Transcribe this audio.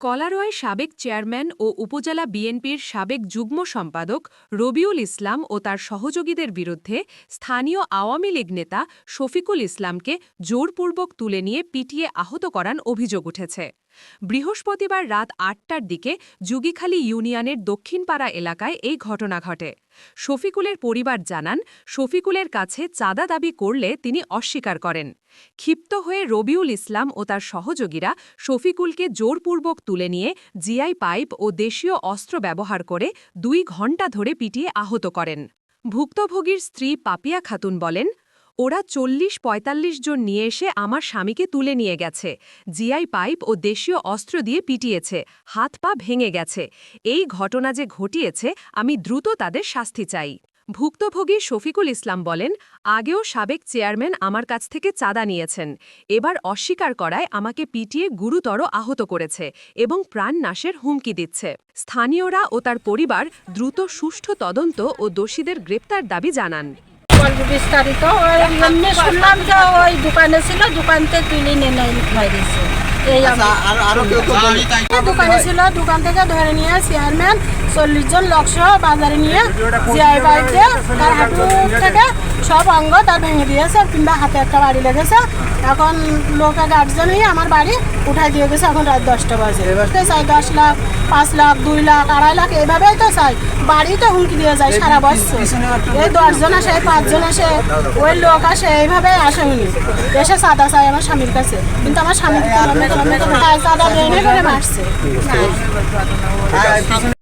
কলারোয় সাবেক চেয়ারম্যান ও উপজেলা বিএনপির সাবেক যুগ্ম সম্পাদক রবিউল ইসলাম ও তার সহযোগীদের বিরুদ্ধে স্থানীয় আওয়ামী লীগ নেতা শফিকুল ইসলামকে জোরপূর্বক তুলে নিয়ে পিটিয়ে আহত করান অভিযোগ উঠেছে। বৃহস্পতিবার রাত আটটার দিকে যুগিখালী ইউনিয়নের দক্ষিণপাড়া এলাকায় এই ঘটনা ঘটে। শফিকুলের পরিবার জানান, শফিকুলের কাছে চাঁদা দাবি করলে তিনি অস্বীকার করেন। ক্ষিপ্ত হয়ে রবিউল ইসলাম ও তার সহযোগীরা শফিকুলকে জোরপূর্বক তুলে নিয়ে জিআই পাইপ ও দেশীয় অস্ত্র ব্যবহার করে দুই ঘণ্টা ধরে পিটিয়ে আহত করেন। ভুক্তভোগীর স্ত্রী পাপিয়া খাতুন বলেন ওরা চল্লিশ পঁয়তাল্লিশ জন নিয়ে এসে আমার স্বামীকে তুলে নিয়ে গেছে, জিআই পাইপ ও দেশীয় অস্ত্র দিয়ে পিটিয়েছে, হাত পা ভেঙে গেছে। এই ঘটনা যে ঘটিয়েছে, আমি দ্রুত তাদের শাস্তি চাই। ভুক্তভোগী শফিকুল ইসলাম বলেন, আগেও সাবেক চেয়ারম্যান আমার কাছ থেকে চাঁদা নিয়েছেন, এবার অস্বীকার করায় আমাকে পিটিয়ে গুরুতর আহত করেছে এবং প্রাণ নাশের হুমকি দিচ্ছে। স্থানীয়রা ও তার পরিবার দ্রুত সুষ্ঠু তদন্ত ও দোষীদের গ্রেপ্তার দাবি জানান। গল্প বিস্তারিত। ওই এমনি শুনলাম যে ওই দোকানে ছিল দোকান থেকে তুলে নিয়ে নেয় এই আমি। আর আরও কেউ কেউ বলে দোকানে ছিল দোকান থেকে ধরে নিয়ে চেয়ারম্যান চল্লিশ জন লোকসহ বাজারে নিয়ে জিআই বাড়িতে তার হাঁটু থেকে সব অঙ্গ তার ভেঙে দিয়েছে কিংবা হাতে একটা বাড়ি লেগেছে। এখন লোকে গার্জেনই আমার বাড়ি উঠাই দিয়ে গেছে এখন রাত দশটা বাজে। চাই দশ লাখ পাঁচ লাখ দুই লাখ আড়াই লাখ এইভাবেই তো চাই। বাড়ি তো হুমকি দিয়ে যায় সারা বছর। এই দশজন আসে পাঁচজন আসে ওই লোক আসে এইভাবে আসে উনি। এসে সাদা চাই আমার স্বামীর কাছে। কিন্তু আমার স্বামী চাঁদা বেনে করে মারছে